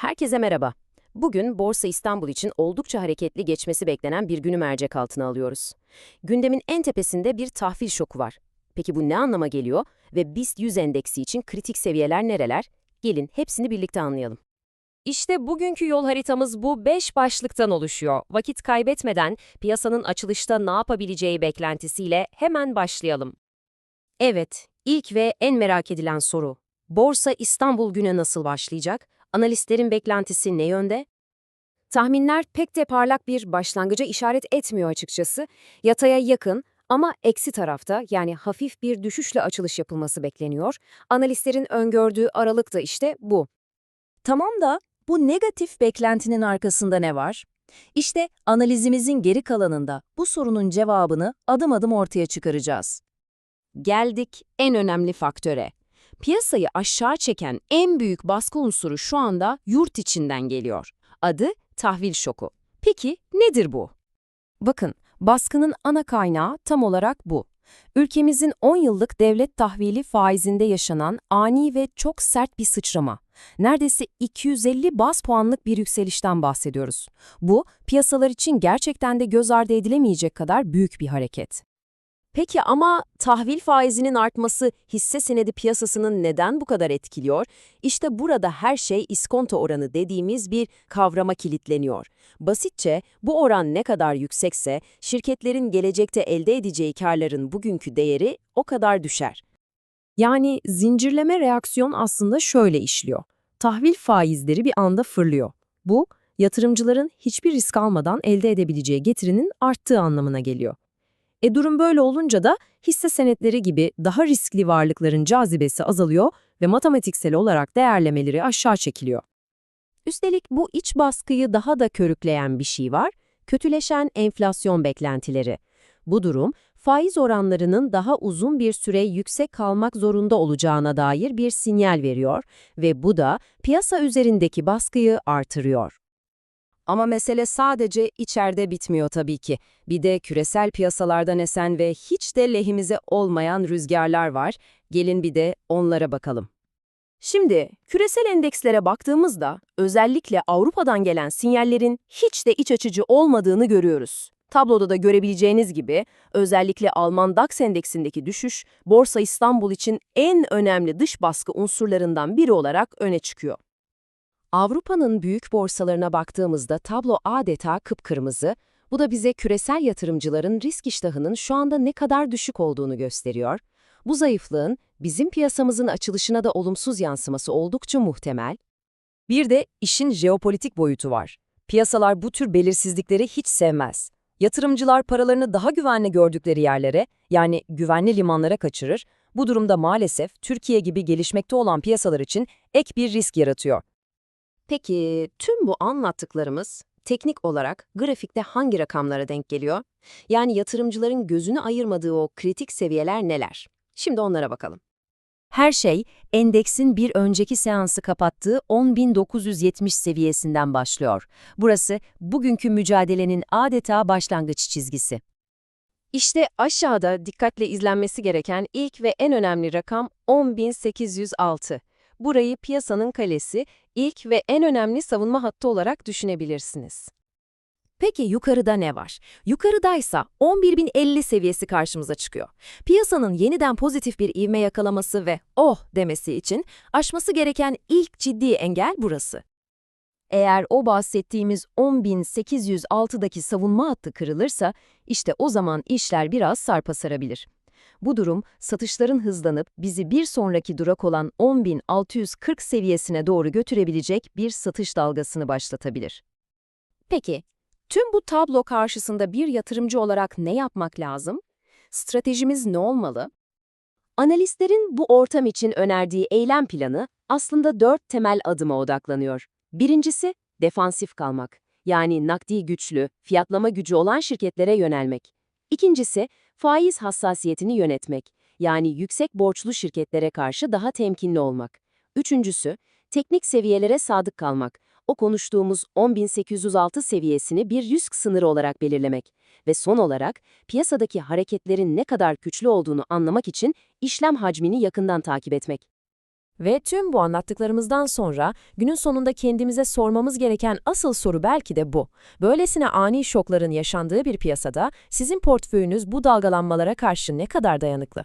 Herkese merhaba. Bugün Borsa İstanbul için oldukça hareketli geçmesi beklenen bir günü mercek altına alıyoruz. Gündemin en tepesinde bir tahvil şoku var. Peki bu ne anlama geliyor ve BIST 100 endeksi için kritik seviyeler nereler? Gelin hepsini birlikte anlayalım. İşte bugünkü yol haritamız bu 5 başlıktan oluşuyor. Vakit kaybetmeden piyasanın açılışta ne yapabileceği beklentisiyle hemen başlayalım. Evet, ilk ve en merak edilen soru. Borsa İstanbul güne nasıl başlayacak? Analistlerin beklentisi ne yönde? Tahminler pek de parlak bir başlangıca işaret etmiyor açıkçası. Yataya yakın ama eksi tarafta yani hafif bir düşüşle açılış yapılması bekleniyor. Analistlerin öngördüğü aralık da işte bu. Tamam da bu negatif beklentinin arkasında ne var? İşte analizimizin geri kalanında bu sorunun cevabını adım adım ortaya çıkaracağız. Geldik en önemli faktöre. Piyasayı aşağı çeken en büyük baskı unsuru şu anda yurt içinden geliyor. Adı tahvil şoku. Peki nedir bu? Bakın, baskının ana kaynağı tam olarak bu. Ülkemizin 10 yıllık devlet tahvili faizinde yaşanan ani ve çok sert bir sıçrama. Neredeyse 250 bas puanlık bir yükselişten bahsediyoruz. Bu, piyasalar için gerçekten de göz ardı edilemeyecek kadar büyük bir hareket. Peki ama tahvil faizinin artması hisse senedi piyasasının neden bu kadar etkiliyor? İşte burada her şey iskonto oranı dediğimiz bir kavrama kilitleniyor. Basitçe bu oran ne kadar yüksekse şirketlerin gelecekte elde edeceği karların bugünkü değeri o kadar düşer. Yani zincirleme reaksiyon aslında şöyle işliyor. Tahvil faizleri bir anda fırlıyor. Bu, yatırımcıların hiçbir risk almadan elde edebileceği getirinin arttığı anlamına geliyor. E durum böyle olunca da hisse senetleri gibi daha riskli varlıkların cazibesi azalıyor ve matematiksel olarak değerlemeleri aşağı çekiliyor. Üstelik bu iç baskıyı daha da körükleyen bir şey var, kötüleşen enflasyon beklentileri. Bu durum, faiz oranlarının daha uzun bir süre yüksek kalmak zorunda olacağına dair bir sinyal veriyor ve bu da piyasa üzerindeki baskıyı artırıyor. Ama mesele sadece içeride bitmiyor tabii ki. Bir de küresel piyasalardan esen ve hiç de lehimize olmayan rüzgarlar var. Gelin bir de onlara bakalım. Şimdi küresel endekslere baktığımızda özellikle Avrupa'dan gelen sinyallerin hiç de iç açıcı olmadığını görüyoruz. Tabloda da görebileceğiniz gibi özellikle Alman DAX endeksindeki düşüş Borsa İstanbul için en önemli dış baskı unsurlarından biri olarak öne çıkıyor. Avrupa'nın büyük borsalarına baktığımızda tablo adeta kıpkırmızı, bu da bize küresel yatırımcıların risk iştahının şu anda ne kadar düşük olduğunu gösteriyor. Bu zayıflığın bizim piyasamızın açılışına da olumsuz yansıması oldukça muhtemel. Bir de işin jeopolitik boyutu var. Piyasalar bu tür belirsizlikleri hiç sevmez. Yatırımcılar paralarını daha güvenli gördükleri yerlere, yani güvenli limanlara kaçırır. Bu durumda maalesef Türkiye gibi gelişmekte olan piyasalar için ek bir risk yaratıyor. Peki tüm bu anlattıklarımız teknik olarak grafikte hangi rakamlara denk geliyor? Yani yatırımcıların gözünü ayırmadığı o kritik seviyeler neler? Şimdi onlara bakalım. Her şey endeksin bir önceki seansı kapattığı 10.970 seviyesinden başlıyor. Burası bugünkü mücadelenin adeta başlangıç çizgisi. İşte aşağıda dikkatle izlenmesi gereken ilk ve en önemli rakam 10.806. Burayı piyasanın kalesi, ilk ve en önemli savunma hattı olarak düşünebilirsiniz. Peki yukarıda ne var? Yukarıdaysa 11.050 seviyesi karşımıza çıkıyor. Piyasanın yeniden pozitif bir ivme yakalaması ve oh demesi için aşması gereken ilk ciddi engel burası. Eğer o bahsettiğimiz 10.806'daki savunma hattı kırılırsa, işte o zaman işler biraz sarpa sarabilir. Bu durum, satışların hızlanıp bizi bir sonraki durak olan 10.640 seviyesine doğru götürebilecek bir satış dalgasını başlatabilir. Peki, tüm bu tablo karşısında bir yatırımcı olarak ne yapmak lazım? Stratejimiz ne olmalı? Analistlerin bu ortam için önerdiği eylem planı aslında dört temel adıma odaklanıyor. Birincisi, defansif kalmak. Yani nakdi güçlü, fiyatlama gücü olan şirketlere yönelmek. İkincisi, faiz hassasiyetini yönetmek. Yani yüksek borçlu şirketlere karşı daha temkinli olmak. Üçüncüsü, teknik seviyelere sadık kalmak. O konuştuğumuz 10.806 seviyesini bir risk sınırı olarak belirlemek. Ve son olarak, piyasadaki hareketlerin ne kadar güçlü olduğunu anlamak için işlem hacmini yakından takip etmek. Ve tüm bu anlattıklarımızdan sonra günün sonunda kendimize sormamız gereken asıl soru belki de bu. Böylesine ani şokların yaşandığı bir piyasada sizin portföyünüz bu dalgalanmalara karşı ne kadar dayanıklı?